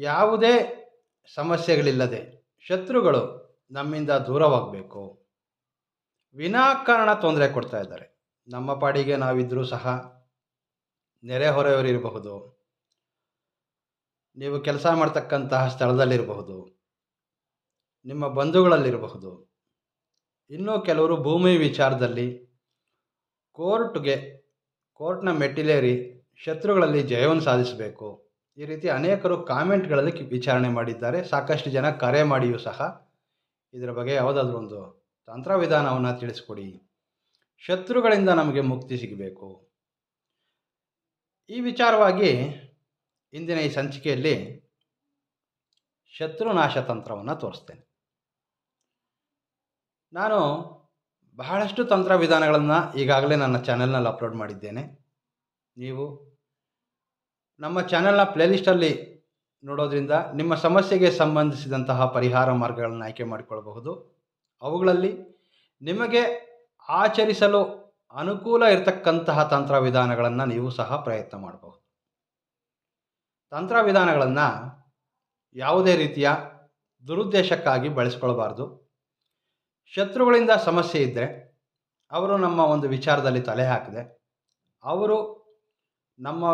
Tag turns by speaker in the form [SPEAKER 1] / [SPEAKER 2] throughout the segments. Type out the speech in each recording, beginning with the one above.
[SPEAKER 1] ಯಾವುದೇ ಸಮಸ್ಯೆಗಳಿಲ್ಲದೆ ಶತ್ರುಗಳು ನಮ್ಮಿಂದ ದೂರವಾಗಬೇಕು. ವಿನಾಕಾರಣ ತೊಂದರೆ ಕೊಡ್ತಾ ಇದ್ದಾರೆ. ನಮ್ಮ ಪಾಡಿಗೆ ನಾವಿದ್ದರೂ ಸಹ ನೆರೆಹೊರೆಯವರು ಇರಬಹುದು. ನೀವು ಕೆಲಸ ಮಾಡ್ತಕ್ಕಂತಹ ಸ್ಥಳದಲ್ಲಿರಬಹುದು. ನಿಮ್ಮ ಬಂಧುಗಳಲ್ಲಿರಬಹುದು. ಇನ್ನೂ ಕೆಲವರು ಭೂಮಿ ವಿಚಾರದಲ್ಲಿ ಕೋರ್ಟ್ಗೆ, ಕೋರ್ಟ್ನ ಮೆಟ್ಟಿಲೇರಿ ಶತ್ರುಗಳಲ್ಲಿ ಜಯವನ್ನು ಸಾಧಿಸಬೇಕು. ಈ ರೀತಿ ಅನೇಕರು ಕಾಮೆಂಟ್ಗಳಲ್ಲಿ ವಿಚಾರಣೆ ಮಾಡಿದ್ದಾರೆ. ಸಾಕಷ್ಟು ಜನ ಕರೆ ಮಾಡಿಯೂ ಸಹ. ಇದರ ಬಗ್ಗೆ ಯಾವುದಾದ್ರೂ ಒಂದು ತಂತ್ರ ವಿಧಾನವನ್ನು ತಿಳಿಸ್ಕೊಡಿ. ಶತ್ರುಗಳಿಂದ ನಮಗೆ ಮುಕ್ತಿ ಸಿಗಬೇಕು. ಈ ವಿಚಾರವಾಗಿ ಇಂದಿನ ಈ ಸಂಚಿಕೆಯಲ್ಲಿ ಶತ್ರುನಾಶ ತಂತ್ರವನ್ನು ತೋರಿಸ್ತೇನೆ. ನಾನು ಬಹಳಷ್ಟು ತಂತ್ರ ವಿಧಾನಗಳನ್ನು ಈಗಾಗಲೇ ನನ್ನ ಚಾನೆಲ್ನಲ್ಲಿ ಅಪ್ಲೋಡ್ ಮಾಡಿದ್ದೇನೆ. ನೀವು ನಮ್ಮ ಚಾನೆಲ್ನ ಪ್ಲೇಲಿಸ್ಟಲ್ಲಿ ನೋಡೋದ್ರಿಂದ ನಿಮ್ಮ ಸಮಸ್ಯೆಗೆ ಸಂಬಂಧಿಸಿದಂತಹ ಪರಿಹಾರ ಮಾರ್ಗಗಳನ್ನು ಆಯ್ಕೆ ಮಾಡಿಕೊಳ್ಳಬಹುದು ಅವುಗಳಲ್ಲಿ ನಿಮಗೆ ಆಚರಿಸಲು ಅನುಕೂಲ ಇರತಕ್ಕಂತಹ ತಂತ್ರ ವಿಧಾನಗಳನ್ನು ನೀವು ಸಹ ಪ್ರಯತ್ನ ಮಾಡಬಹುದು. ತಂತ್ರ ವಿಧಾನಗಳನ್ನು ಯಾವುದೇ ರೀತಿಯ ದುರುದ್ದೇಶಕ್ಕಾಗಿ ಬಳಸ್ಕೊಳ್ಬಾರ್ದು. ಶತ್ರುಗಳಿಂದ ಸಮಸ್ಯೆ ಇದ್ದರೆ ಅವರು ನಮ್ಮ ಒಂದು ವಿಚಾರದಲ್ಲಿ ತಲೆ ಹಾಕಿದೆ ಅವರು ನಮ್ಮ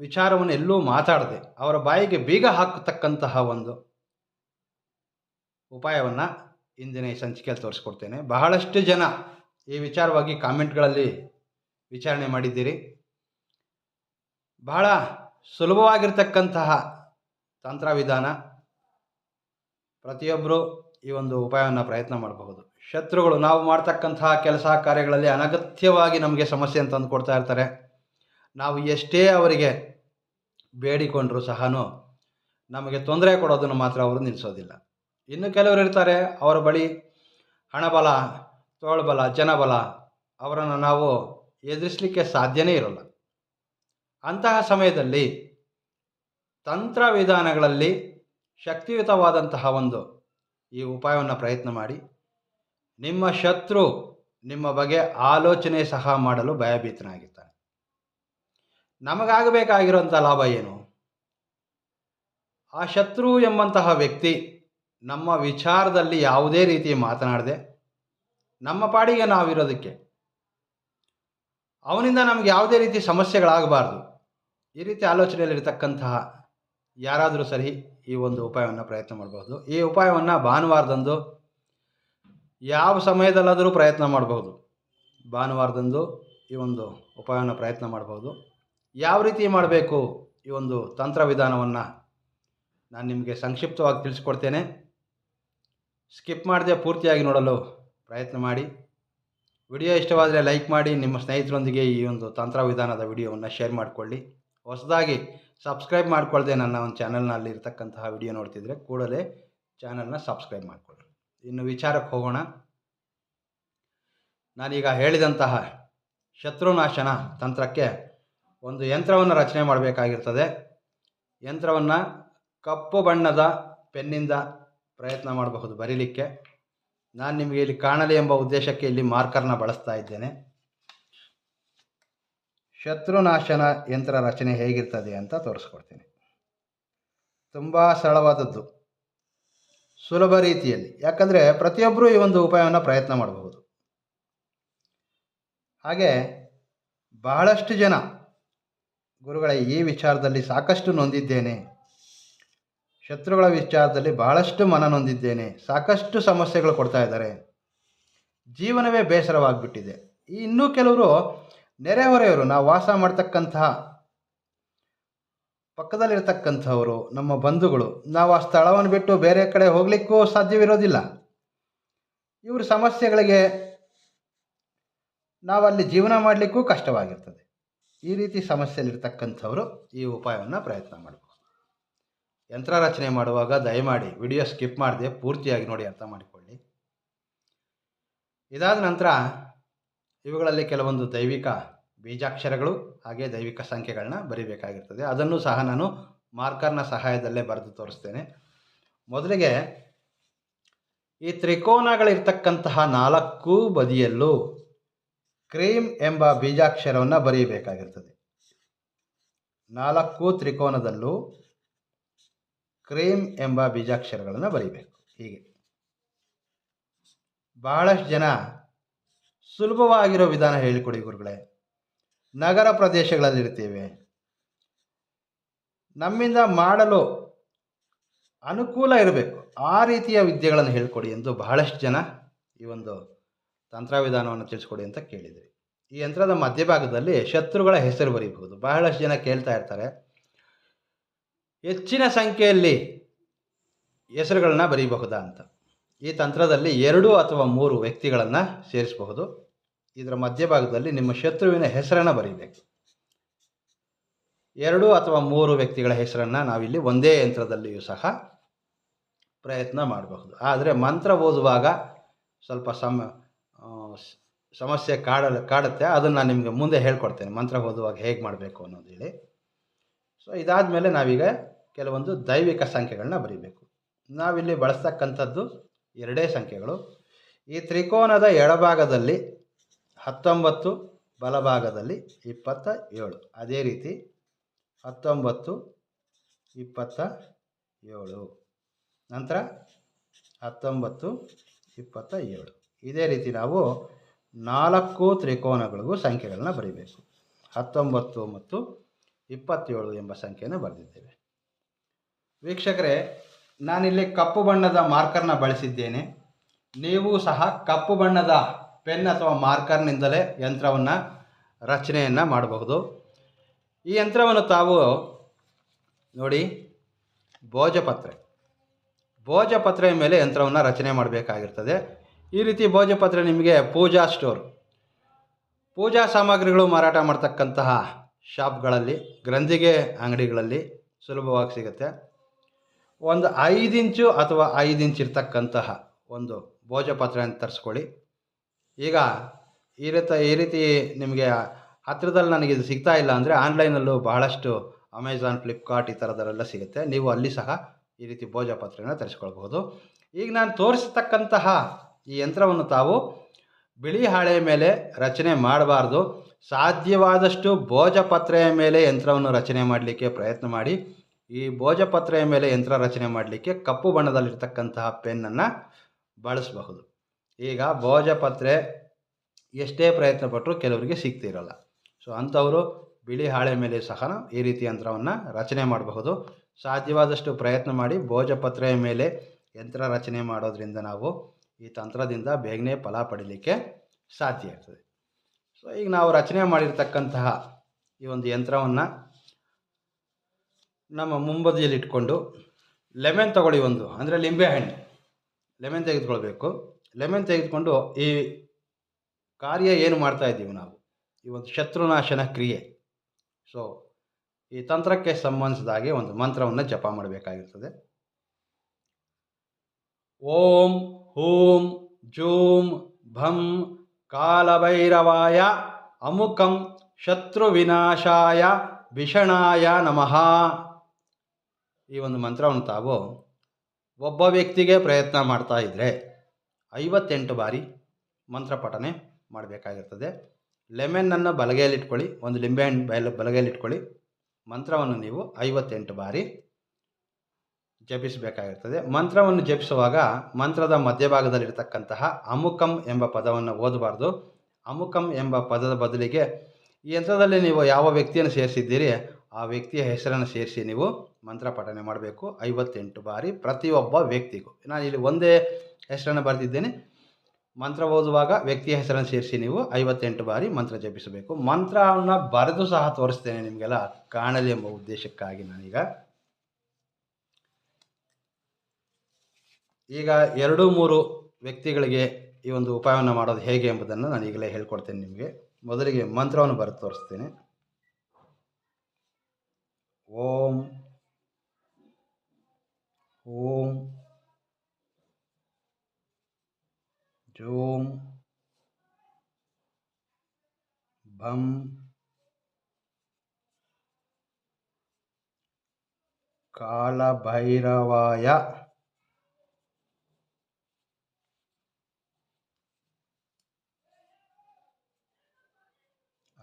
[SPEAKER 1] ವಿಚಾರವನ್ನು ಎಲ್ಲೂ ಮಾತಾಡದೆ. ಅವರ ಬಾಯಿಗೆ ಬೀಗ ಹಾಕತಕ್ಕಂತಹ ಒಂದು ಉಪಾಯವನ್ನು ಇಂದಿನ ಈ ಸಂಚಿಕೆಯಲ್ಲಿ ತೋರಿಸ್ಕೊಡ್ತೇನೆ. ಬಹಳಷ್ಟು ಜನ ಈ ವಿಚಾರವಾಗಿ ಕಾಮೆಂಟ್ಗಳಲ್ಲಿ ವಿಚಾರಣೆ ಮಾಡಿದ್ದೀರಿ. ಬಹಳ ಸುಲಭವಾಗಿರ್ತಕ್ಕಂತಹ ತಂತ್ರ ವಿಧಾನ ಪ್ರತಿಯೊಬ್ಬರು ಈ ಒಂದು ಉಪಾಯವನ್ನು ಪ್ರಯತ್ನ ಮಾಡಬಹುದು. ಶತ್ರುಗಳು ನಾವು ಮಾಡ್ತಕ್ಕಂತಹ ಕೆಲಸ ಕಾರ್ಯಗಳಲ್ಲಿ ಅನಗತ್ಯವಾಗಿ ನಮಗೆ ಸಮಸ್ಯೆ ತಂದು ಕೊಡ್ತಾ ಇರ್ತಾರೆ. ನಾವು ಎಷ್ಟೇ ಅವರಿಗೆ ಬೇಡಿಕೊಂಡರೂ ಸಹ ನಮಗೆ ತೊಂದರೆ ಕೊಡೋದನ್ನು ಮಾತ್ರ ಅವರು ನಿಲ್ಲಿಸೋದಿಲ್ಲ. ಇನ್ನು ಕೆಲವರು ಇರ್ತಾರೆ, ಅವರ ಬಳಿ ಹಣಬಲ, ತೋಳ್ಬಲ, ಜನಬಲ ಅವರನ್ನು ನಾವು ಎದುರಿಸಲಿಕ್ಕೆ ಸಾಧ್ಯನೇ ಇರೋಲ್ಲ. ಅಂತಹ ಸಮಯದಲ್ಲಿ ತಂತ್ರ ವಿಧಾನಗಳಲ್ಲಿ ಶಕ್ತಿಯುತವಾದಂತಹ ಒಂದು ಈ ಉಪಾಯವನ್ನು ಪ್ರಯತ್ನ ಮಾಡಿ, ನಿಮ್ಮ ಶತ್ರು ನಿಮ್ಮ ಬಗ್ಗೆ ಆಲೋಚನೆ ಸಹ ಮಾಡಲು ಭಯಭೀತನಾಗಿರ್ತಾನೆ. ನಮಗಾಗಬೇಕಾಗಿರುವಂಥ ಲಾಭ ಏನು? ಆ ಶತ್ರು ಎಂಬಂತಹ ವ್ಯಕ್ತಿ ನಮ್ಮ ವಿಚಾರದಲ್ಲಿ ಯಾವುದೇ ರೀತಿ ಮಾತನಾಡದೆ ನಮ್ಮ ಪಾಡಿಗೆ ನಾವಿರೋದಕ್ಕೆ, ಅವನಿಂದ ನಮಗೆ ಯಾವುದೇ ರೀತಿ ಸಮಸ್ಯೆಗಳಾಗಬಾರ್ದು. ಈ ರೀತಿ ಆಲೋಚನೆಯಲ್ಲಿರ್ತಕ್ಕಂತಹ ಯಾರಾದರೂ ಸರಿ ಈ ಒಂದು ಉಪಾಯವನ್ನು ಪ್ರಯತ್ನ ಮಾಡಬಹುದು. ಈ ಉಪಾಯವನ್ನು ಭಾನುವಾರದಂದು ಯಾವ ಸಮಯದಲ್ಲಾದರೂ ಪ್ರಯತ್ನ ಮಾಡಬಹುದು. ಭಾನುವಾರದಂದು ಈ ಒಂದು ಉಪಾಯವನ್ನು ಪ್ರಯತ್ನ ಮಾಡಬಹುದು. ಯಾವ ರೀತಿ ಮಾಡಬೇಕು ಈ ಒಂದು ತಂತ್ರ ವಿಧಾನವನ್ನು ನಾನು ನಿಮಗೆ ಸಂಕ್ಷಿಪ್ತವಾಗಿ ತಿಳಿಸ್ಕೊಡ್ತೇನೆ. ಸ್ಕಿಪ್ ಮಾಡದೆ ಪೂರ್ತಿಯಾಗಿ ನೋಡಲು ಪ್ರಯತ್ನ ಮಾಡಿ. ವಿಡಿಯೋ ಇಷ್ಟವಾದರೆ ಲೈಕ್ ಮಾಡಿ, ನಿಮ್ಮ ಸ್ನೇಹಿತರೊಂದಿಗೆ ಈ ಒಂದು ತಂತ್ರ ವಿಧಾನದ ವಿಡಿಯೋವನ್ನು ಶೇರ್ ಮಾಡಿಕೊಳ್ಳಿ. ಹೊಸದಾಗಿ ಸಬ್ಸ್ಕ್ರೈಬ್ ಮಾಡಿಕೊಳ್ಳದೆ ನನ್ನ ಒಂದು ಚಾನಲ್ನಲ್ಲಿ ಇರತಕ್ಕಂತಹ ವಿಡಿಯೋ ನೋಡ್ತಿದ್ರೆ ಕೂಡಲೇ ಚಾನಲ್ನ ಸಬ್ಸ್ಕ್ರೈಬ್ ಮಾಡಿಕೊಳ್ಳಿ. ಇನ್ನು ವಿಚಾರಕ್ಕೆ ಹೋಗೋಣ. ನಾನೀಗ ಹೇಳಿದಂತಹ ಶತ್ರುನಾಶನ ತಂತ್ರಕ್ಕೆ ಒಂದು ಯಂತ್ರವನ್ನು ರಚನೆ ಮಾಡಬೇಕಾಗಿರ್ತದೆ. ಯಂತ್ರವನ್ನು ಕಪ್ಪು ಬಣ್ಣದ ಪೆನ್ನಿಂದ ಪ್ರಯತ್ನ ಮಾಡಬಹುದು ಬರೀಲಿಕ್ಕೆ. ನಾನು ನಿಮಗೆ ಇಲ್ಲಿ ಕಾಣಲಿ ಎಂಬ ಉದ್ದೇಶಕ್ಕೆ ಇಲ್ಲಿ ಮಾರ್ಕರ್ನ ಬಳಸ್ತಾ ಇದ್ದೇನೆ. ಶತ್ರುನಾಶನ ಯಂತ್ರ ರಚನೆ ಹೇಗಿರ್ತದೆ ಅಂತ ತೋರಿಸ್ಕೊಡ್ತೀನಿ. ತುಂಬ ಸರಳವಾದದ್ದು. ಸುಲಭ ರೀತಿಯಲ್ಲಿ. ಯಾಕಂದರೆ ಪ್ರತಿಯೊಬ್ಬರೂ ಈ ಒಂದು ಉಪಾಯವನ್ನು ಪ್ರಯತ್ನ ಮಾಡಬಹುದು. ಹಾಗೆ ಬಹಳಷ್ಟು ಜನ ಗುರುಗಳ, ಈ ವಿಚಾರದಲ್ಲಿ ಸಾಕಷ್ಟು ನೊಂದಿದ್ದೇನೆ. ಶತ್ರುಗಳ ವಿಚಾರದಲ್ಲಿ ಬಹಳಷ್ಟು ಮನ ನೊಂದಿದ್ದೇನೆ. ಸಾಕಷ್ಟು ಸಮಸ್ಯೆಗಳು ಕೊಡ್ತಾ ಇದ್ದಾರೆ. ಜೀವನವೇ ಬೇಸರವಾಗಿಬಿಟ್ಟಿದೆ. ಇನ್ನೂ ಕೆಲವರು ನೆರೆಹೊರೆಯವರು, ನಾವು ವಾಸ ಮಾಡ್ತಕ್ಕಂತಹ, ಪಕ್ಕದಲ್ಲಿರ್ತಕ್ಕಂಥವರು, ನಮ್ಮ ಬಂಧುಗಳು, ನಾವು ಆ ಸ್ಥಳವನ್ನು ಬಿಟ್ಟು ಬೇರೆ ಕಡೆ ಹೋಗಲಿಕ್ಕೂ ಸಾಧ್ಯವಿರೋದಿಲ್ಲ. ಇವ್ರ ಸಮಸ್ಯೆಗಳಿಗೆ ನಾವಲ್ಲಿ ಜೀವನ ಮಾಡಲಿಕ್ಕೂ ಕಷ್ಟವಾಗಿರ್ತದೆ. ಈ ರೀತಿ ಸಮಸ್ಯೆಯಲ್ಲಿರ್ತಕ್ಕಂಥವರು ಈ ಉಪಾಯವನ್ನು ಪ್ರಯತ್ನ ಮಾಡಬಹುದು ಯಂತ್ರ ರಚನೆ ಮಾಡುವಾಗ ದಯಮಾಡಿ ವಿಡಿಯೋ ಸ್ಕಿಪ್ ಮಾಡದೆ ಪೂರ್ತಿಯಾಗಿ ನೋಡಿ ಅರ್ಥ ಮಾಡಿಕೊಳ್ಳಿ. ಇದಾದ ನಂತರ ಇವುಗಳಲ್ಲಿ ಕೆಲವೊಂದು ದೈವಿಕ ಬೀಜಾಕ್ಷರಗಳು ಹಾಗೆ ದೈವಿಕ ಸಂಖ್ಯೆಗಳನ್ನ ಬರೀಬೇಕಾಗಿರ್ತದೆ. ಅದನ್ನು ಸಹ ನಾನು ಮಾರ್ಕರ್ನ ಸಹಾಯದಲ್ಲೇ ಬರೆದು ತೋರಿಸ್ತೇನೆ. ಮೊದಲಿಗೆ ಈ ತ್ರಿಕೋನಗಳಿರ್ತಕ್ಕಂತಹ ನಾಲ್ಕು ಬದಿಯಲ್ಲೂ ಕ್ರೀಮ್ ಎಂಬ ಬೀಜಾಕ್ಷರವನ್ನು ಬರೆಯಬೇಕಾಗಿರ್ತದೆ ನಾಲ್ಕು ತ್ರಿಕೋನದಲ್ಲೂ ಕ್ರೀಮ್ ಎಂಬ ಬೀಜಾಕ್ಷರಗಳನ್ನು ಬರೀಬೇಕು. ಹೀಗೆ. ಬಹಳಷ್ಟು ಜನ ಸುಲಭವಾಗಿರೋ ವಿಧಾನ ಹೇಳಿಕೊಡಿ ಗುರುಗಳೇ. ನಗರ ಪ್ರದೇಶಗಳಲ್ಲಿರ್ತೀವಿ ನಮ್ಮಿಂದ ಮಾಡಲು ಅನುಕೂಲ ಇರಬೇಕು. ಆ ರೀತಿಯ ವಿದ್ಯೆಗಳನ್ನು ಹೇಳ್ಕೊಡಿ ಎಂದು ಬಹಳಷ್ಟು ಜನ ಈ ಒಂದು ತಂತ್ರವಿಧಾನವನ್ನು ತಿಳಿಸ್ಕೊಡಿ ಅಂತ ಕೇಳಿದ್ರಿ. ಈ ಯಂತ್ರದ ಮಧ್ಯಭಾಗದಲ್ಲಿ ಶತ್ರುಗಳ ಹೆಸರು ಬರೀಬಹುದು. ಬಹಳಷ್ಟು ಜನ ಕೇಳ್ತಾ ಇರ್ತಾರೆ. ಹೆಚ್ಚಿನ ಸಂಖ್ಯೆಯಲ್ಲಿ ಹೆಸರುಗಳನ್ನ ಬರೀಬಹುದಾ ಅಂತ. ಈ ತಂತ್ರದಲ್ಲಿ ಎರಡು ಅಥವಾ ಮೂರು ವ್ಯಕ್ತಿಗಳನ್ನು ಸೇರಿಸಬಹುದು. ಇದರ ಮಧ್ಯಭಾಗದಲ್ಲಿ ನಿಮ್ಮ ಶತ್ರುವಿನ ಹೆಸರನ್ನು ಬರೀಬೇಕು. ಎರಡು ಅಥವಾ ಮೂರು ವ್ಯಕ್ತಿಗಳ ಹೆಸರನ್ನು ನಾವಿಲ್ಲಿ ಒಂದೇ ಯಂತ್ರದಲ್ಲಿಯೂ ಸಹ ಪ್ರಯತ್ನ ಮಾಡಬಹುದು. ಆದರೆ ಮಂತ್ರ ಓದುವಾಗ ಸ್ವಲ್ಪ ಸಮ ಸಮಸ್ಯೆ ಕಾಡಲು, ಕಾಡುತ್ತೆ, ಅದನ್ನು ನಾನು ನಿಮಗೆ ಮುಂದೆ ಹೇಳ್ಕೊಡ್ತೇನೆ. ಮಂತ್ರ ಓದುವಾಗ ಹೇಗೆ ಮಾಡಬೇಕು ಅನ್ನೋದು ಹೇಳಿ. ಸೊ ಇದಾದ ಮೇಲೆ ನಾವೀಗ ಕೆಲವೊಂದು ದೈವಿಕ ಸಂಖ್ಯೆಗಳನ್ನ ಬರೀಬೇಕು. ನಾವಿಲ್ಲಿ ಬಳಸ್ತಕ್ಕಂಥದ್ದು ಎರಡೇ ಸಂಖ್ಯೆಗಳು. ಈ ತ್ರಿಕೋನದ ಎಡಭಾಗದಲ್ಲಿ ಹತ್ತೊಂಬತ್ತು, ಬಲಭಾಗದಲ್ಲಿ ಇಪ್ಪತ್ತ ಏಳು. ಅದೇ ರೀತಿ ಹತ್ತೊಂಬತ್ತು, ಇಪ್ಪತ್ತ ಏಳು. ನಂತರ ಹತ್ತೊಂಬತ್ತು, ಇಪ್ಪತ್ತ ಏಳು. ಇದೇ ರೀತಿ ನಾವು ನಾಲ್ಕು ತ್ರಿಕೋನಗಳಿಗೂ ಸಂಖ್ಯೆಗಳನ್ನ ಬರೀಬೇಕು. ಹತ್ತೊಂಬತ್ತು ಮತ್ತು ಇಪ್ಪತ್ತೇಳು ಎಂಬ ಸಂಖ್ಯೆಯನ್ನು ಬರೆದಿದ್ದೇವೆ. ವೀಕ್ಷಕರೇ, ನಾನಿಲ್ಲಿ ಕಪ್ಪು ಬಣ್ಣದ ಮಾರ್ಕರ್ನ ಬಳಸಿದ್ದೇನೆ. ನೀವು ಸಹ ಕಪ್ಪು ಬಣ್ಣದ ಪೆನ್ ಅಥವಾ ಮಾರ್ಕರ್ನಿಂದಲೇ ಯಂತ್ರವನ್ನು, ರಚನೆಯನ್ನು ಮಾಡಬಹುದು. ಈ ಯಂತ್ರವನ್ನು ತಾವು ನೋಡಿ, ಭೋಜಪತ್ರೆ. ಭೋಜಪತ್ರೆಯ ಮೇಲೆ ಯಂತ್ರವನ್ನು ರಚನೆ ಮಾಡಬೇಕಾಗಿರ್ತದೆ. ಈ ರೀತಿ ಭೋಜಪತ್ರೆ ನಿಮಗೆ ಪೂಜಾ ಸ್ಟೋರ್. ಪೂಜಾ ಸಾಮಗ್ರಿಗಳು ಮಾರಾಟ ಮಾಡ್ತಕ್ಕಂತಹ ಶಾಪ್ಗಳಲ್ಲಿ, ಗ್ರಂಥಿಗೆ, ಅಂಗಡಿಗಳಲ್ಲಿ ಸುಲಭವಾಗಿ ಸಿಗುತ್ತೆ. ಒಂದು ಐದು ಇಂಚು ಅಥವಾ ಐದು ಇಂಚ್ ಇರ್ತಕ್ಕಂತಹ ಒಂದು ಭೋಜಪತ್ರೆಯನ್ನು ತರಿಸ್ಕೊಳ್ಳಿ. ಈಗ ಈ ರೀತಿ ಈ ರೀತಿ ನಿಮಗೆ ಹತ್ತಿರದಲ್ಲಿ ನನಗೆ ಇದು ಸಿಗ್ತಾ ಇಲ್ಲ ಅಂದರೆ ಆನ್ಲೈನಲ್ಲೂ ಬಹಳಷ್ಟು ಅಮೆಝಾನ್ ಫ್ಲಿಪ್ಕಾರ್ಟ್ ಈ ಥರದಲ್ಲೆಲ್ಲ ಸಿಗುತ್ತೆ. ನೀವು ಅಲ್ಲಿ ಸಹ ಈ ರೀತಿ ಭೋಜಪತ್ರೆನ ತರಿಸ್ಕೊಳ್ಬಹುದು. ಈಗ ನಾನು ತೋರಿಸ್ತಕ್ಕಂತಹ ಈ ಯಂತ್ರವನ್ನು ತಾವು ಬಿಳಿ ಹಾಳೆಯ ಮೇಲೆ ರಚನೆ ಮಾಡಬಾರ್ದು. ಸಾಧ್ಯವಾದಷ್ಟು ಭೋಜಪತ್ರೆಯ ಮೇಲೆ ಯಂತ್ರವನ್ನು ರಚನೆ ಮಾಡಲಿಕ್ಕೆ ಪ್ರಯತ್ನ ಮಾಡಿ. ಈ ಭೋಜಪತ್ರೆಯ ಮೇಲೆ ಯಂತ್ರ ರಚನೆ ಮಾಡಲಿಕ್ಕೆ ಕಪ್ಪು ಬಣ್ಣದಲ್ಲಿರ್ತಕ್ಕಂತಹ ಪೆನ್ನನ್ನು ಬಳಸಬಹುದು. ಈಗ ಭೋಜಪತ್ರೆ ಎಷ್ಟೇ ಪ್ರಯತ್ನ ಪಟ್ಟರು ಕೆಲವರಿಗೆ ಸಿಗ್ತಿರಲ್ಲ ಸೊ ಅಂಥವರು ಬಿಳಿ ಹಾಳೆ ಮೇಲೆ ಸಹ ಈ ರೀತಿ ಯಂತ್ರವನ್ನು ರಚನೆ ಮಾಡಬಹುದು. ಸಾಧ್ಯವಾದಷ್ಟು ಪ್ರಯತ್ನ ಮಾಡಿ ಭೋಜಪತ್ರೆಯ ಮೇಲೆ ಯಂತ್ರ ರಚನೆ ಮಾಡೋದರಿಂದ ನಾವು ಈ ತಂತ್ರದಿಂದ ಬೇಗನೆ ಫಲ ಪಡೀಲಿಕ್ಕೆ ಸಾಧ್ಯ ಆಗ್ತದೆ. ಸೊ ಈಗ ನಾವು ರಚನೆ ಮಾಡಿರ್ತಕ್ಕಂತಹ ಈ ಒಂದು ಯಂತ್ರವನ್ನು ನಮ್ಮ ಮುಂಬದಿಯಲ್ಲಿ ಇಟ್ಕೊಂಡು ಲೆಮನ್ ತಗೊಳ್ಳಿ ಒಂದು, ಅಂದರೆ ಲಿಂಬೆಹಣ್ಣು ಲೆಮನ್ ತೆಗೆದುಕೊಳ್ಬೇಕು. ಲೆಮನ್ ತೆಗೆದುಕೊಂಡು ಈ ಕಾರ್ಯ ಏನು ಮಾಡ್ತಾ ಇದ್ದೀವಿ ನಾವು? ಈ ಒಂದು ಶತ್ರುನಾಶನ ಕ್ರಿಯೆ. ಸೊ ಈ ತಂತ್ರಕ್ಕೆ ಸಂಬಂಧಿಸಿದ ಹಾಗೆ ಒಂದು ಮಂತ್ರವನ್ನು ಜಪ ಮಾಡಬೇಕಾಗಿರ್ತದೆ. ಓಂ ಹೂಂ, ಜೂಂ, ಭಂ, ಕಾಲಭೈರವಾಯ ಅಮುಕಂ ಶತ್ರು ವಿನಾಶಾಯ ಭೀಷಣಾಯ ನಮಃ. ಈ ಒಂದು ಮಂತ್ರವನ್ನು ತಾವು ಒಬ್ಬ ವ್ಯಕ್ತಿಗೆ ಪ್ರಯತ್ನ ಮಾಡ್ತಾ ಇದ್ದರೆ ಐವತ್ತೆಂಟು ಬಾರಿ ಮಂತ್ರ ಪಠನೆ ಮಾಡಬೇಕಾಗಿರ್ತದೆ. ಲೆಮನ್ನನ್ನು ಬಲಗೈಯಲ್ಲಿಟ್ಕೊಳ್ಳಿ, ಒಂದು ಲಿಂಬೆಹಣ್ಣು ಬಯಲು ಬಲಗೈಯಲ್ಲಿಟ್ಕೊಳ್ಳಿ. ಮಂತ್ರವನ್ನು ನೀವು ಐವತ್ತೆಂಟು ಬಾರಿ ಜಪಿಸಬೇಕಾಗಿರ್ತದೆ. ಮಂತ್ರವನ್ನು ಜಪಿಸುವಾಗ ಮಂತ್ರದ ಮಧ್ಯಭಾಗದಲ್ಲಿರ್ತಕ್ಕಂತಹ ಅಮುಕಂ ಎಂಬ ಪದವನ್ನು ಓದಬಾರ್ದು. ಅಮುಕಂ ಎಂಬ ಪದದ ಬದಲಿಗೆ ಈ ಯಂತ್ರದಲ್ಲಿ ನೀವು ಯಾವ ವ್ಯಕ್ತಿಯನ್ನು ಸೇರಿಸಿದ್ದೀರಿ, ಆ ವ್ಯಕ್ತಿಯ ಹೆಸರನ್ನು ಸೇರಿಸಿ ನೀವು ಮಂತ್ರ ಪಠನೆ ಮಾಡಬೇಕು. ಐವತ್ತೆಂಟು ಬಾರಿ ಪ್ರತಿಯೊಬ್ಬ ವ್ಯಕ್ತಿಗೂ. ನಾನು ಇಲ್ಲಿ ಒಂದೇ ಹೆಸರನ್ನು ಬರೆದಿದ್ದೇನೆ. ಮಂತ್ರ ಓದುವಾಗ ವ್ಯಕ್ತಿಯ ಹೆಸರನ್ನು ಸೇರಿಸಿ ನೀವು ಐವತ್ತೆಂಟು ಬಾರಿ ಮಂತ್ರ ಜಪಿಸಬೇಕು. ಮಂತ್ರವನ್ನು ಬರೆದು ಸಹ ತೋರಿಸ್ತೇನೆ ನಿಮಗೆಲ್ಲ. ಕಾಣಲಿ ಎಂಬ ಉದ್ದೇಶಕ್ಕಾಗಿ ನಾನೀಗ ಈಗ ಎರಡು ಮೂರು ವ್ಯಕ್ತಿಗಳಿಗೆ ಈ ಒಂದು ಉಪಾಯವನ್ನು ಮಾಡೋದು ಹೇಗೆ ಎಂಬುದನ್ನು ನಾನು ಈಗಲೇ ಹೇಳ್ಕೊಡ್ತೇನೆ ನಿಮಗೆ. ಮೊದಲಿಗೆ ಮಂತ್ರವನ್ನು ಬರೆದು ತೋರಿಸ್ತೇನೆ. ಓಂ ಓಂ ಜೋಂ, ಭಂ, ಕಾಲಭೈರವಾಯ.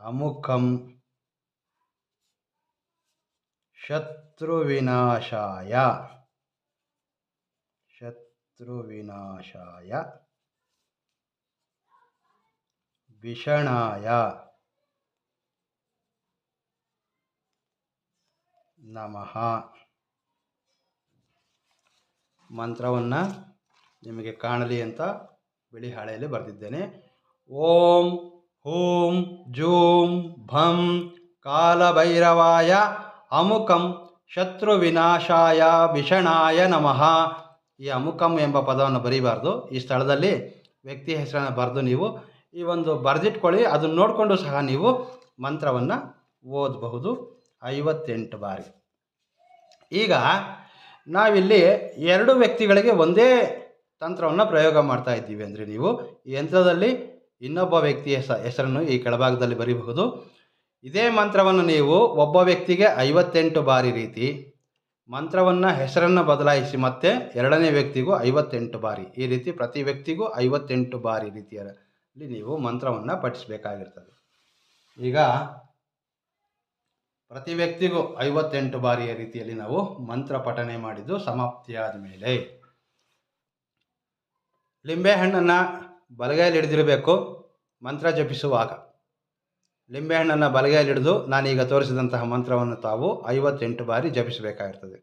[SPEAKER 1] ಅಮುಖಂ ಶತ್ರುವಿನಾಶಾಯ. ಶತ್ರುವಿನಾಶಾಯ. ಭೀಷಣಾಯ ನಮಃ. ಮಂತ್ರವನ್ನು ನಿಮಗೆ ಕಾಣಲಿ ಅಂತ ಬಿಳಿ ಹಾಳೆಯಲ್ಲಿ ಬರೆದಿದ್ದೇನೆ. ಓಂ ಹೂಂ, ಜೂಂ, ಭಂ, ಕಾಲಭೈರವಾಯ, ಅಮುಕಂ, ಶತ್ರುವಿನಾಶಾಯ, ಭೀಷಣಾಯ ನಮಃ. ಈ ಅಮುಕಂ ಎಂಬ ಪದವನ್ನು ಬರೀಬಾರ್ದು. ಈ ಸ್ಥಳದಲ್ಲಿ ವ್ಯಕ್ತಿ ಹೆಸರನ್ನು ಬರೆದು ನೀವು ಈ ಒಂದು ಬರೆದಿಟ್ಕೊಳ್ಳಿ. ಅದನ್ನು ನೋಡಿಕೊಂಡು ಸಹ ನೀವು ಮಂತ್ರವನ್ನು ಓದಬಹುದು. ಐವತ್ತೆಂಟು ಬಾರಿ. ಈಗ ನಾವಿಲ್ಲಿ ಎರಡು ವ್ಯಕ್ತಿಗಳಿಗೆ ಒಂದೇ ತಂತ್ರವನ್ನು ಪ್ರಯೋಗ ಮಾಡ್ತಾ ಇದ್ದೀವಿ ಅಂದರೆ ನೀವು ಯಂತ್ರದಲ್ಲಿ ಇನ್ನೊಬ್ಬ ವ್ಯಕ್ತಿಯ ಹೆಸ ಹೆಸರನ್ನು ಈ ಕೆಳಭಾಗದಲ್ಲಿ ಬರೀಬಹುದು. ಇದೇ ಮಂತ್ರವನ್ನು ನೀವು ಒಬ್ಬ ವ್ಯಕ್ತಿಗೆ ಐವತ್ತೆಂಟು ಬಾರಿ ರೀತಿ ಮಂತ್ರವನ್ನು ಹೆಸರನ್ನು ಬದಲಾಯಿಸಿ ಮತ್ತೆ ಎರಡನೇ ವ್ಯಕ್ತಿಗೂ ಐವತ್ತೆಂಟು ಬಾರಿ, ಈ ರೀತಿ ಪ್ರತಿ ವ್ಯಕ್ತಿಗೂ ಐವತ್ತೆಂಟು ಬಾರಿ ರೀತಿಯಲ್ಲಿ ನೀವು ಮಂತ್ರವನ್ನು ಪಠಿಸಬೇಕಾಗಿರ್ತದೆ. ಈಗ ಪ್ರತಿ ವ್ಯಕ್ತಿಗೂ ಐವತ್ತೆಂಟು ಬಾರಿಯ ರೀತಿಯಲ್ಲಿ ನಾವು ಮಂತ್ರ ಪಠನೆ ಮಾಡಿದ್ದು ಸಮಾಪ್ತಿಯಾದ ಮೇಲೆ ಲಿಂಬೆಹಣ್ಣನ್ನು ಬಲಗೈಯಲ್ಲಿ ಹಿಡಿದಿರಬೇಕು. ಮಂತ್ರ ಜಪಿಸುವಾಗ. ಲಿಂಬೆಹಣ್ಣನ್ನು ಬಲಗೈಯಲ್ಲಿ ಹಿಡಿದು ನಾನೀಗ ತೋರಿಸಿದಂತಹ ಮಂತ್ರವನ್ನು ತಾವು ಐವತ್ತೆಂಟು ಬಾರಿ ಜಪಿಸಬೇಕಾಗಿರ್ತದೆ.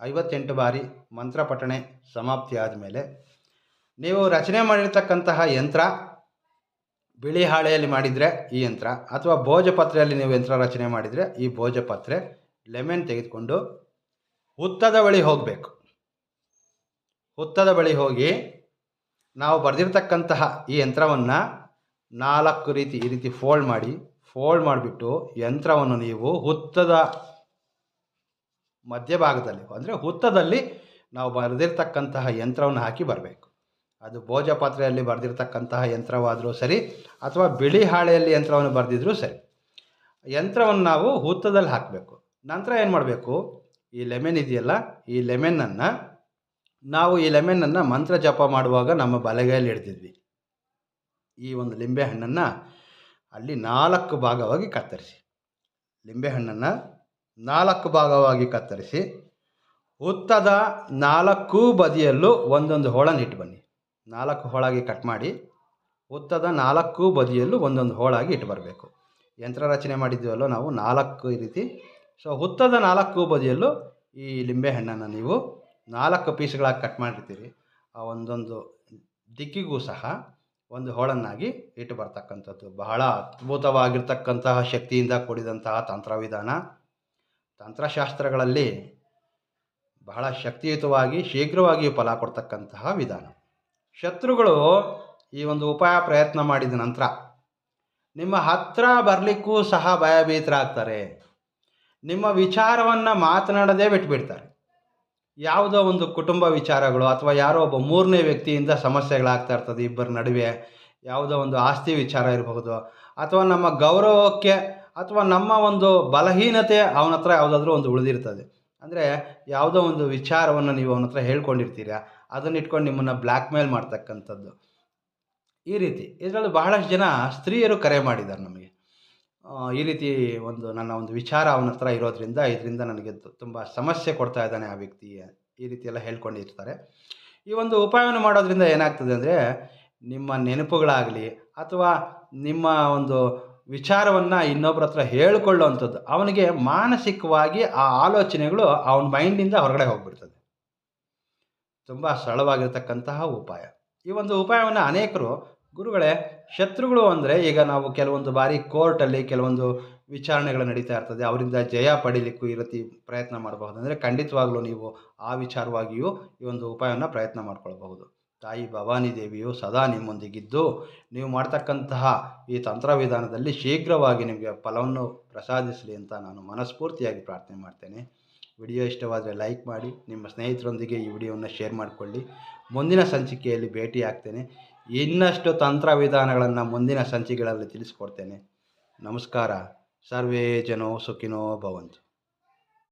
[SPEAKER 1] ಐವತ್ತೆಂಟು ಬಾರಿ ಮಂತ್ರ ಪಠಣೆ ಸಮಾಪ್ತಿ ಆದಮೇಲೆ ನೀವು ರಚನೆ ಮಾಡಿರ್ತಕ್ಕಂತಹ ಯಂತ್ರ, ಬಿಳಿ ಹಾಳೆಯಲ್ಲಿ ಮಾಡಿದರೆ ಈ ಯಂತ್ರ ಅಥವಾ ಭೋಜಪತ್ರೆಯಲ್ಲಿ ನೀವು ಯಂತ್ರ ರಚನೆ ಮಾಡಿದರೆ ಈ ಭೋಜಪತ್ರೆ ಲೆಮೆನ್ ತೆಗೆದುಕೊಂಡು ಹುತ್ತದ ಬಳಿ ಹೋಗಬೇಕು. ಹುತ್ತದ ಬಳಿ ಹೋಗಿ ನಾವು ಬರೆದಿರ್ತಕ್ಕಂತಹ ಈ ಯಂತ್ರವನ್ನು ನಾಲ್ಕು ರೀತಿ, ಈ ರೀತಿ ಫೋಲ್ಡ್ ಮಾಡಿ ಫೋಲ್ಡ್ ಮಾಡಿಬಿಟ್ಟು ಯಂತ್ರವನ್ನು ನೀವು ಹುತ್ತದ ಮಧ್ಯಭಾಗದಲ್ಲಿ, ಅಂದರೆ ಹುತ್ತದಲ್ಲಿ ನಾವು ಬರೆದಿರ್ತಕ್ಕಂತಹ ಯಂತ್ರವನ್ನು ಹಾಕಿ ಬರಬೇಕು. ಅದು ಭೋಜಪಾತ್ರೆಯಲ್ಲಿ ಬರೆದಿರ್ತಕ್ಕಂತಹ ಯಂತ್ರವಾದರೂ ಸರಿ, ಅಥವಾ ಬಿಳಿ ಹಾಳೆಯಲ್ಲಿ ಯಂತ್ರವನ್ನು ಬರೆದಿದ್ರೂ ಸರಿ. ಯಂತ್ರವನ್ನು ನಾವು ಹುತ್ತದಲ್ಲಿ ಹಾಕಬೇಕು. ನಂತರ ಏನು ಮಾಡಬೇಕು ಈ ಲೆಮೆನ್ ಇದೆಯಲ್ಲ, ಈ ಲೆಮನ್ನನ್ನು ನಾವು ಈ ಲೆಮೆನನ್ನು ಮಂತ್ರ ಜಪ ಮಾಡುವಾಗ ನಮ್ಮ ಬಲಗೈಯಲ್ಲಿ ಹಿಡ್ದಿದ್ವಿ ಈ ಒಂದು ಲಿಂಬೆ ಹಣ್ಣನ್ನು ಅಲ್ಲಿ ನಾಲ್ಕು ಭಾಗವಾಗಿ ಕತ್ತರಿಸಿ. ಲಿಂಬೆ ಹಣ್ಣನ್ನು ನಾಲ್ಕು ಭಾಗವಾಗಿ ಕತ್ತರಿಸಿ, ಹುತ್ತದ ನಾಲ್ಕು ಬದಿಯಲ್ಲೂ ಒಂದೊಂದು ಹೋಳನ್ನು ಇಟ್ಟು ಬನ್ನಿ. ನಾಲ್ಕು ಹೋಳಾಗಿ ಕಟ್ ಮಾಡಿ, ಹುತ್ತದ ನಾಲ್ಕು ಬದಿಯಲ್ಲೂ ಒಂದೊಂದು ಹೋಳಾಗಿ ಇಟ್ಟು ಬರಬೇಕು. ಯಂತ್ರ ರಚನೆ ಮಾಡಿದ್ದೀವಲ್ಲೋ ನಾವು ನಾಲ್ಕು ರೀತಿ. ಸೊ ಹುತ್ತದ ನಾಲ್ಕು ಬದಿಯಲ್ಲೂ ಈ ಲಿಂಬೆಹಣ್ಣನ್ನು ನೀವು ನಾಲ್ಕು ಪೀಸ್ಗಳಾಗಿ ಕಟ್ ಮಾಡಿರ್ತೀರಿ, ಆ ಒಂದೊಂದು ದಿಕ್ಕಿಗೂ ಸಹ ಒಂದು ಹೋಳನ್ನಾಗಿ ಇಟ್ಟು ಬರ್ತಕ್ಕಂಥದ್ದು. ಬಹಳ ಅದ್ಭುತವಾಗಿರ್ತಕ್ಕಂತಹ ಶಕ್ತಿಯಿಂದ ಕೂಡಿದಂತಹ ತಂತ್ರವಿಧಾನ. ತಂತ್ರಶಾಸ್ತ್ರಗಳಲ್ಲಿ ಬಹಳ ಶಕ್ತಿಯುತವಾಗಿ ಶೀಘ್ರವಾಗಿ ಫಲ ಕೊಡ್ತಕ್ಕಂತಹ ವಿಧಾನ. ಶತ್ರುಗಳು ಈ ಒಂದು ಉಪಾಯ ಪ್ರಯತ್ನ ಮಾಡಿದ ನಂತರ ನಿಮ್ಮ ಹತ್ರ ಬರಲಿಕ್ಕೂ ಸಹ ಭಯಭೀತರಾಗ್ತಾರೆ. ನಿಮ್ಮ ವಿಚಾರವನ್ನು ಮಾತನಾಡದೇ ಬಿಟ್ಬಿಡ್ತಾರೆ. ಯಾವುದೋ ಒಂದು ಕುಟುಂಬ ವಿಚಾರಗಳು ಅಥವಾ ಯಾರೋ ಒಬ್ಬ ಮೂರನೇ ವ್ಯಕ್ತಿಯಿಂದ ಸಮಸ್ಯೆಗಳಾಗ್ತಾ ಇರ್ತದೆ ಇಬ್ಬರ ನಡುವೆ, ಯಾವುದೋ ಒಂದು ಆಸ್ತಿ ವಿಚಾರ ಇರಬಹುದು. ಅಥವಾ ನಮ್ಮ ಗೌರವಕ್ಕೆ ಅಥವಾ ನಮ್ಮ ಒಂದು ಬಲಹೀನತೆ ಅವನ ಹತ್ರ ಯಾವುದಾದ್ರೂ ಒಂದು ಉಳಿದಿರ್ತದೆ. ಅಂದರೆ ಯಾವುದೋ ಒಂದು ವಿಚಾರವನ್ನು ನೀವು ಅವನ ಹತ್ರ ಹೇಳ್ಕೊಂಡಿರ್ತೀರ, ಅದನ್ನು ಇಟ್ಕೊಂಡು ನಿಮ್ಮನ್ನು ಬ್ಲ್ಯಾಕ್ ಮೇಲ್ ಮಾಡ್ತಕ್ಕಂಥದ್ದು. ಈ ರೀತಿ. ಇದರಲ್ಲಿ ಬಹಳಷ್ಟು ಜನ ಸ್ತ್ರೀಯರು ಕರೆ ಮಾಡಿದ್ದಾರೆ ನಮಗೆ. ಈ ರೀತಿ ಒಂದು ನನ್ನ ಒಂದು ವಿಚಾರ ಅವನ ಹತ್ರ ಇರೋದ್ರಿಂದ ಇದರಿಂದ ನನಗೆ ತುಂಬ ಸಮಸ್ಯೆ ಕೊಡ್ತಾ ಇದ್ದಾನೆ ಆ ವ್ಯಕ್ತಿ. ಈ ರೀತಿ ಎಲ್ಲ ಹೇಳ್ಕೊಂಡಿರ್ತಾರೆ. ಈ ಒಂದು ಉಪಾಯವನ್ನು ಮಾಡೋದ್ರಿಂದ ಏನಾಗ್ತದೆ ಅಂದರೆ, ನಿಮ್ಮ ನೆನಪುಗಳಾಗಲಿ ಅಥವಾ ನಿಮ್ಮ ಒಂದು ವಿಚಾರವನ್ನು ಇನ್ನೊಬ್ಬರ ಹತ್ರ ಹೇಳ್ಕೊಳ್ಳೋವಂಥದ್ದು ಅವನಿಗೆ ಮಾನಸಿಕವಾಗಿ ಆ ಆಲೋಚನೆಗಳು ಅವನ ಮೈಂಡಿಂದ ಹೊರಗಡೆ ಹೋಗ್ಬಿಡ್ತದೆ. ತುಂಬ ಸರಳವಾಗಿರ್ತಕ್ಕಂತಹ ಉಪಾಯ. ಈ ಒಂದು ಉಪಾಯವನ್ನು ಅನೇಕರು ಗುರುಗಳೇ, ಶತ್ರುಗಳು ಅಂದರೆ ಈಗ ನಾವು ಕೆಲವೊಂದು ಬಾರಿ ಕೋರ್ಟಲ್ಲಿ ಕೆಲವೊಂದು ವಿಚಾರಣೆಗಳು ನಡೀತಾ ಇರ್ತದೆ. ಅವರಿಂದ ಜಯ ಪಡೀಲಿಕ್ಕೂ ಈ ರೀತಿ ಪ್ರಯತ್ನ ಮಾಡಬಹುದು. ಅಂದರೆ ಖಂಡಿತವಾಗ್ಲೂ ನೀವು ಆ ವಿಚಾರವಾಗಿಯೂ ಈ ಒಂದು ಉಪಾಯವನ್ನು ಪ್ರಯತ್ನ ಮಾಡಿಕೊಳ್ಳಬಹುದು ತಾಯಿ ಭವಾನಿ ದೇವಿಯು ಸದಾ ನಿಮ್ಮೊಂದಿಗಿದ್ದು, ನೀವು ಮಾಡ್ತಕ್ಕಂತಹ ಈ ತಂತ್ರವಿಧಾನದಲ್ಲಿ ಶೀಘ್ರವಾಗಿ ನಿಮಗೆ ಫಲವನ್ನು ಪ್ರಸಾದಿಸಲಿ ಅಂತ ನಾನು ಮನಸ್ಫೂರ್ತಿಯಾಗಿ ಪ್ರಾರ್ಥನೆ ಮಾಡ್ತೇನೆ. ವಿಡಿಯೋ ಇಷ್ಟವಾದರೆ ಲೈಕ್ ಮಾಡಿ, ನಿಮ್ಮ ಸ್ನೇಹಿತರೊಂದಿಗೆ ಈ ವಿಡಿಯೋವನ್ನು ಶೇರ್ ಮಾಡಿಕೊಳ್ಳಿ. ಮುಂದಿನ ಸಂಚಿಕೆಯಲ್ಲಿ ಭೇಟಿ ಆಗ್ತೇನೆ ಇನ್ನಷ್ಟು ತಂತ್ರ ವಿಧಾನಗಳನ್ನು ಮುಂದಿನ ಸಂಚಿಕೆಗಳಲ್ಲಿ ತಿಳಿಸ್ಕೊಡ್ತೇನೆ. ನಮಸ್ಕಾರ. ಸರ್ವೇ ಜನೋ ಸುಖಿನೋ ಭವಂತು.